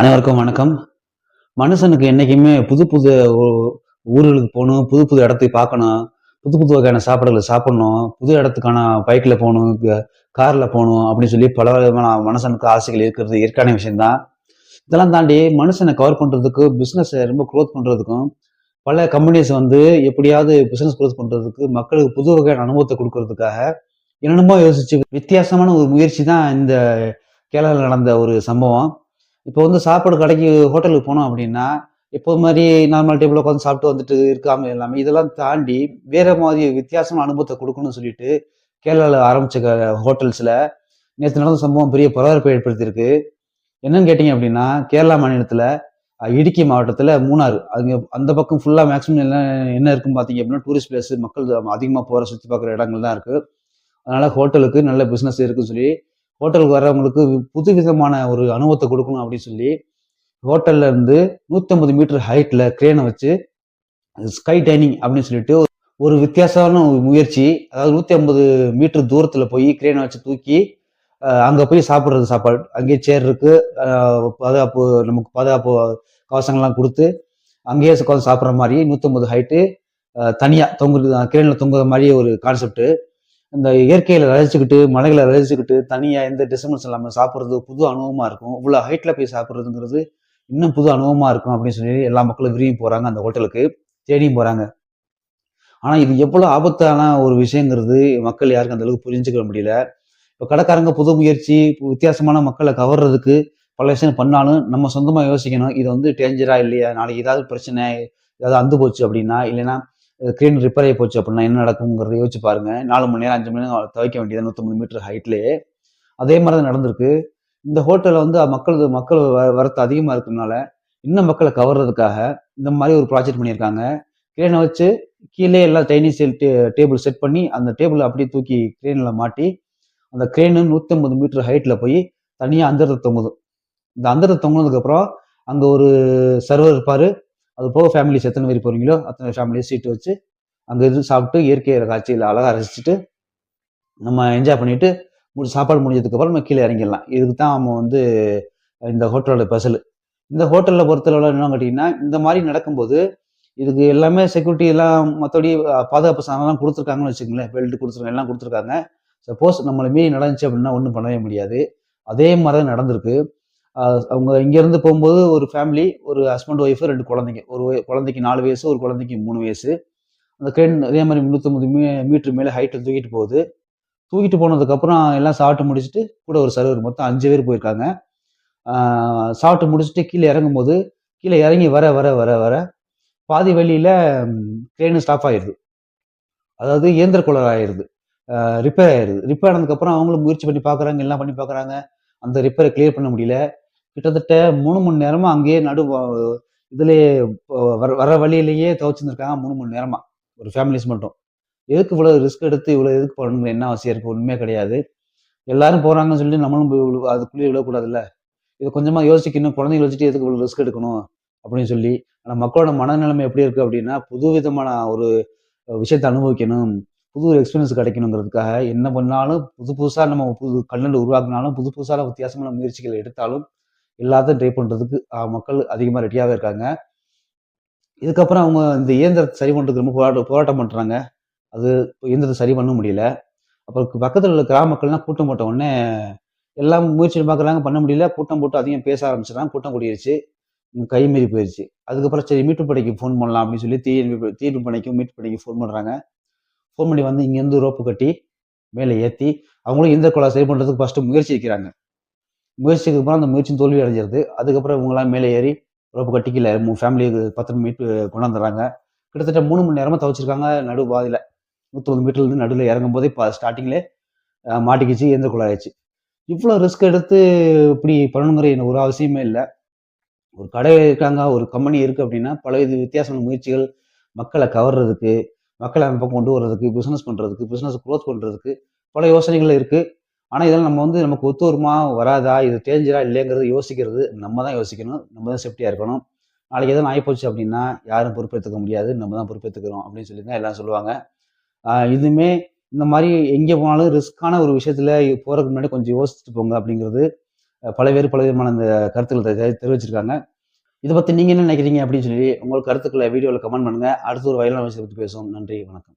அனைவருக்கும் வணக்கம். மனுஷனுக்கு என்றைக்குமே புது புது ஊர்களுக்கு போகணும் புது புது இடத்துக்கு பார்க்கணும் புது புது வகையான சாப்பாடுகளை சாப்பிடணும் புது இடத்துக்கான பைக்கில் போகணும் காரில் போகணும் அப்படின்னு சொல்லி பல விதமான மனுஷனுக்கு ஆசைகள் இருக்கிறது இயற்கையான விஷயம்தான். இதெல்லாம் தாண்டி மனுஷனை கவர் பண்ணுறதுக்கு பிஸ்னஸை ரொம்ப க்ரோத் பண்ணுறதுக்கும் பல கம்பெனிஸ் வந்து எப்படியாவது பிஸ்னஸ் க்ரோத் பண்ணுறதுக்கு மக்களுக்கு புது வகையான அனுபவத்தை கொடுக்கறதுக்காக என்னென்னமோ யோசிச்சு வித்தியாசமான ஒரு முயற்சி தான் இந்த கேரளாவில் நடந்த ஒரு சம்பவம். இப்போ வந்து சாப்பாடு கடைக்கு ஹோட்டலுக்கு போனோம் அப்படின்னா இப்போ மாதிரி நார்மல் டேபிள் உட்காந்து சாப்பிட்டு வந்துட்டு இருக்காம எல்லாமே இதெல்லாம் தாண்டி வேற மாதிரி வித்தியாசமான அனுபவத்தை கொடுக்கணும்னு சொல்லிட்டு கேரளாவில் ஆரம்பிச்ச ஹோட்டல்ஸில் நேற்று நடந்த சம்பவம் பெரிய பரபரப்பை ஏற்படுத்தியிருக்கு. என்னன்னு கேட்டிங்க அப்படின்னா கேரளா மாநிலத்தில் இடுக்கி மாவட்டத்தில் மூணாறு. அங்கே அந்த பக்கம் ஃபுல்லாக மேக்ஸிமம் என்ன என்ன இருக்குன்னு பார்த்தீங்க அப்படின்னா டூரிஸ்ட் பிளேஸ் மக்கள் அதிகமாக போகிற சுற்றி பார்க்குற இடங்கள் தான் இருக்குது அதனால் ஹோட்டலுக்கு நல்ல பிஸ்னஸ் இருக்குன்னு சொல்லி ஹோட்டலுக்கு வர்றவங்களுக்கு புது விதமான ஒரு அனுபவத்தை கொடுக்கணும் அப்படின்னு சொல்லி ஹோட்டல்ல இருந்து 150 மீட்டர் ஹைட்ல கிரேனை வச்சு ஸ்கை டைனிங் அப்படின்னு சொல்லிட்டு ஒரு- வித்தியாசமான ஒரு முயற்சி. அதாவது 150 மீட்டர் தூரத்துல போய் கிரேனை வச்சு தூக்கி அங்கே போய் சாப்பிட்றது சாப்பாடு. அங்கேயே சேர் இருக்கு. பாதுகாப்பு நமக்கு பாதுகாப்பு கவசங்கள்லாம் கொடுத்து அங்கேயே உட்காந்து சாப்பிட்ற மாதிரி 150 ஹைட்டு தனியாக தொங்குறது கிரேனில் தொங்குற மாதிரி ஒரு கான்செப்ட் இந்த இயற்கையில ரசிச்சுக்கிட்டு மலைகளை ரசிச்சுக்கிட்டு தனியா எந்த டிஸ்டர்பன்ஸ் இல்லாம சாப்பிட்றது புது அனுபவமா இருக்கும். இவ்வளவு ஹைட்ல போய் சாப்பிட்றதுங்கிறது இன்னும் புது அனுபவமா இருக்கும் அப்படின்னு சொல்லி எல்லா மக்களும் விரும்பி போறாங்க அந்த ஹோட்டலுக்கு தேடியும் போறாங்க. ஆனா இது எவ்வளவு ஆபத்தான ஒரு விஷயங்கிறது மக்கள் யாருக்கும் அந்த அளவுக்கு புரிஞ்சுக்க முடியல. இப்போ கடைக்காரங்க புது முயற்சி வித்தியாசமான மக்களை கவர்றதுக்கு பல விஷயம் பண்ணாலும் நம்ம சொந்தமா யோசிக்கணும். இது வந்து டேஞ்சரா இல்லையா? நாளைக்கு ஏதாவது பிரச்சனை ஏதாவது அந்து போச்சு அப்படின்னா இல்லைன்னா க்ரீன் ரிப்பேர் ஆகி போச்சு அப்படின்னா என்ன நடக்குங்கிறத யோசிச்சு பாருங்க. நாலு மணி நேரம் அஞ்சு மணி நேரம் துவைக்க வேண்டியது நூற்றம்பது மீட்டர் ஹைட்லேயே அதே மாதிரி தான் நடந்திருக்கு. இந்த ஹோட்டலில் வந்து மக்கள் மக்கள் வ- வரத்து அதிகமாக இருக்கிறதுனால இன்னும் மக்களை கவர்றதுக்காக இந்த மாதிரி ஒரு ப்ராஜெக்ட் பண்ணியிருக்காங்க. கிரேனை வச்சு கீழே எல்லாம் டைனிங் செல் டேபிள் செட் பண்ணி அந்த டேபிள் அப்படியே தூக்கி கிரேனில் மாட்டி அந்த கிரேனு நூற்றம்பது மீட்டர் ஹைட்டில் போய் தனியாக அந்தரத்தை தொங்குது. இந்த அந்தரத்தை தொங்குனதுக்கப்புறம் அங்கே ஒரு சர்வர் இருப்பார். அது போக ஃபேமிலிஸ் எத்தனை பேர் போறீங்களோ அத்தனை ஃபேமிலியை சீட்டு வச்சு அங்கே இருந்து சாப்பிட்டு இயற்கை காட்சியில் அழகாக ரசிச்சுட்டு நம்ம என்ஜாய் பண்ணிட்டு முடி சாப்பாடு முடிஞ்சதுக்கு அப்புறம் நம்ம கீழே இறங்கிடலாம். இதுக்கு தான் நம்ம வந்து இந்த ஹோட்டலோட ஸ்பெஷல் இந்த ஹோட்டலில் பொறுத்தளவில் என்ன கேட்டிங்கன்னா இந்த மாதிரி நடக்கும்போது இதுக்கு எல்லாமே செக்யூரிட்டி எல்லாம் மற்றபடி பாதுகாப்பு சாதனம்லாம் கொடுத்துருக்காங்கன்னு வச்சுக்கோங்களேன். பெல்ட் கொடுத்துருக்காங்க எல்லாம் கொடுத்துருக்காங்க. சப்போஸ் நம்மளை மீறி நடந்துச்சு அப்படின்னா ஒன்றும் பண்ணவே முடியாது. அதே மாதிரி தான் நடந்திருக்கு. அவங்க இங்கேருந்து போகும்போது ஒரு ஃபேமிலி ஒரு ஹஸ்பண்ட் ஒய்ஃபு ரெண்டு குழந்தைங்க. ஒரு குழந்தைக்கு நாலு வயசு ஒரு குழந்தைக்கு மூணு வயசு. அந்த க்ரெயின் அதே மாதிரி முந்நூற்றம்பது மீ மீட்ரு மேலே ஹைட்டில் தூக்கிட்டு போகுது. தூக்கிட்டு போனதுக்கப்புறம் எல்லாம் சாப்பிட்டு முடிச்சுட்டு கூட ஒரு சர்வர் மொத்தம் அஞ்சு பேர் போயிருக்காங்க. சாப்பிட்டு முடிச்சுட்டு கீழே இறங்கும் போது கீழே இறங்கி வர வர வர வர பாதி வழியில் ட்ரெயின் ஸ்டாப் ஆயிடுது அதாவது இயந்திர குளர் ஆயிடுது ரிப்பேர் ஆயிடுது ரிப்பேர் ஆனதுக்கப்புறம் அவங்களும் முயற்சி பண்ணி பார்க்குறாங்க எல்லாம் பண்ணி பார்க்குறாங்க அந்த ரிப்பேரை கிளியர் பண்ண முடியல. கிட்டத்தட்ட மூணு மணி நேரமா அங்கேயே நடு இதுலேயே இதுலயே வர வர வழியிலேயே துவச்சிருந்துருக்காங்க மூணு மணி நேரமா. ஒரு ஃபேமிலிஸ் மட்டும். எதுக்கு இவ்வளவு ரிஸ்க் எடுத்து இவ்வளவு எதுக்கு பண்ணணும்? என்ன அவசியம் இருக்கு? ஒண்ணுமே கிடையாது. எல்லாரும் போறாங்கன்னு சொல்லி நம்மளும் போய் அதுக்குள்ளேயே விழக்கூடாதுல்ல இதை கொஞ்சமா யோசிக்கணும் குழந்தைங்க வச்சுட்டு எதுக்கு இவ்வளவு ரிஸ்க் எடுக்கணும்? அப்படின்னு சொல்லி ஆனா மக்களோட மனநிலைமை எப்படி இருக்கு அப்படின்னா புது விதமான ஒரு விஷயத்தை அனுபவிக்கணும். புது ஒரு எக்ஸ்பீரியன்ஸ் கிடைக்கணுங்கிறதுக்காக என்ன பண்ணாலும் புது புதுசாக நம்ம புது கண்டென்ட் உருவாக்கினாலும் புது புதுசாக வித்தியாசமான முயற்சிகள் எடுத்தாலும் எல்லாத்தையும் ட்ரை பண்ணுறதுக்கு மக்கள் அதிகமாக ரெடியாகவே இருக்காங்க. இதுக்கப்புறம் அவங்க இந்த இயந்திரத்தை சரி பண்ணுறதுக்கு ரொம்ப போராட்டம் போராட்டம் பண்ணுறாங்க அது இயந்திரத்தை சரி பண்ண முடியல. அப்புறம் பக்கத்தில் உள்ள கிராமக்கள்லாம் கூட்டம் போட்ட உடனே எல்லாம் முயற்சி பார்க்குறாங்க பண்ண முடியல. கூட்டம் போட்டு அதிகம் பேச ஆரம்பிச்சிடறாங்க கூட்டம் கூடியிருச்சு கை மீறி போயிடுச்சு அதுக்கப்புறம் சரி மீட்பு படைக்கு ஃபோன் பண்ணலாம் அப்படின்னு சொல்லி தீ தீர்ப்பு பணிக்கும் மீட்பு பணிக்கு ஃபோன் பண்ணுறாங்க ஃபோன் பண்ணி வந்து இங்கேருந்து ரோப்பு கட்டி மேலே ஏற்றி அவங்களும் இந்த கொலை சரி பண்ணுறதுக்கு ஃபஸ்ட்டு முயற்சி வைக்கிறாங்க. முயற்சிக்கு அப்புறம் அந்த முயற்சி தோல்வி அடைஞ்சிருது. அதுக்கப்புறம் இவங்களாம் மேலே ஏறி ரோப்பு கட்டி கீழே ஃபேமிலி பத்து மீட்டு கொண்டாந்துடுறாங்க கிட்டத்தட்ட மூணு மணி நேரமாக தவச்சிருக்காங்க. நடு பாதையில் நூற்றம்பது மீட்டர்லேருந்து நடுவில் இறங்கும் போதே இப்போ ஸ்டார்டிங்லே மாட்டிக்கிச்சு எந்த குழாயிடுச்சு இவ்வளோ ரிஸ்க் எடுத்து இப்படி பண்ணணுங்கிற எனக்கு ஒரு அவசியமே இல்லை. ஒரு கடை இருக்காங்க ஒரு கம்பெனி இருக்குது அப்படின்னா பல இது வித்தியாசமான முயற்சிகள் மக்களை கவர்றதுக்கு மக்களை அமைப்பை கொண்டு வர்றதுக்கு பிஸ்னஸ் பண்ணுறதுக்கு பிஸ்னஸ் க்ரோத் பண்ணுறதுக்கு பல யோசனைகள் இருக்குது ஆனால் இதெல்லாம் நம்ம வந்து நமக்கு ஒத்து வருமா வராதா இது டேஞ்சரா இல்லைங்கிறது யோசிக்கிறது நம்ம தான் யோசிக்கணும். நம்ம தான் சேஃப்டியாக இருக்கணும். நாளைக்கு எதுவும் ஆகிப்போச்சு அப்படின்னா யாரும் பொறுப்பேற்றுக்க முடியாது. நம்ம தான் பொறுப்பேற்றுக்கிறோம் அப்படின்னு சொல்லி தான் எல்லாம் சொல்லுவாங்க. இதுவுமே இந்த மாதிரி எங்கே போனாலும் ரிஸ்க்கான ஒரு விஷயத்தில் போகிறதுக்கு முன்னாடி கொஞ்சம் யோசிச்சுட்டு போங்க அப்படிங்கிறது பல பேர் பல விதமான அந்த கருத்துக்களை தெரிவிச்சிருக்காங்க. இதை பற்றி நீங்கள் என்ன நினைக்கிறீங்க அப்படின்னு சொல்லி உங்கள் கருத்துக்களை வீடியோவில் கமெண்ட் பண்ணுங்கள் அடுத்த ஒரு வயலான விஷயத்தை பற்றி பேசுவோம். நன்றி வணக்கம்.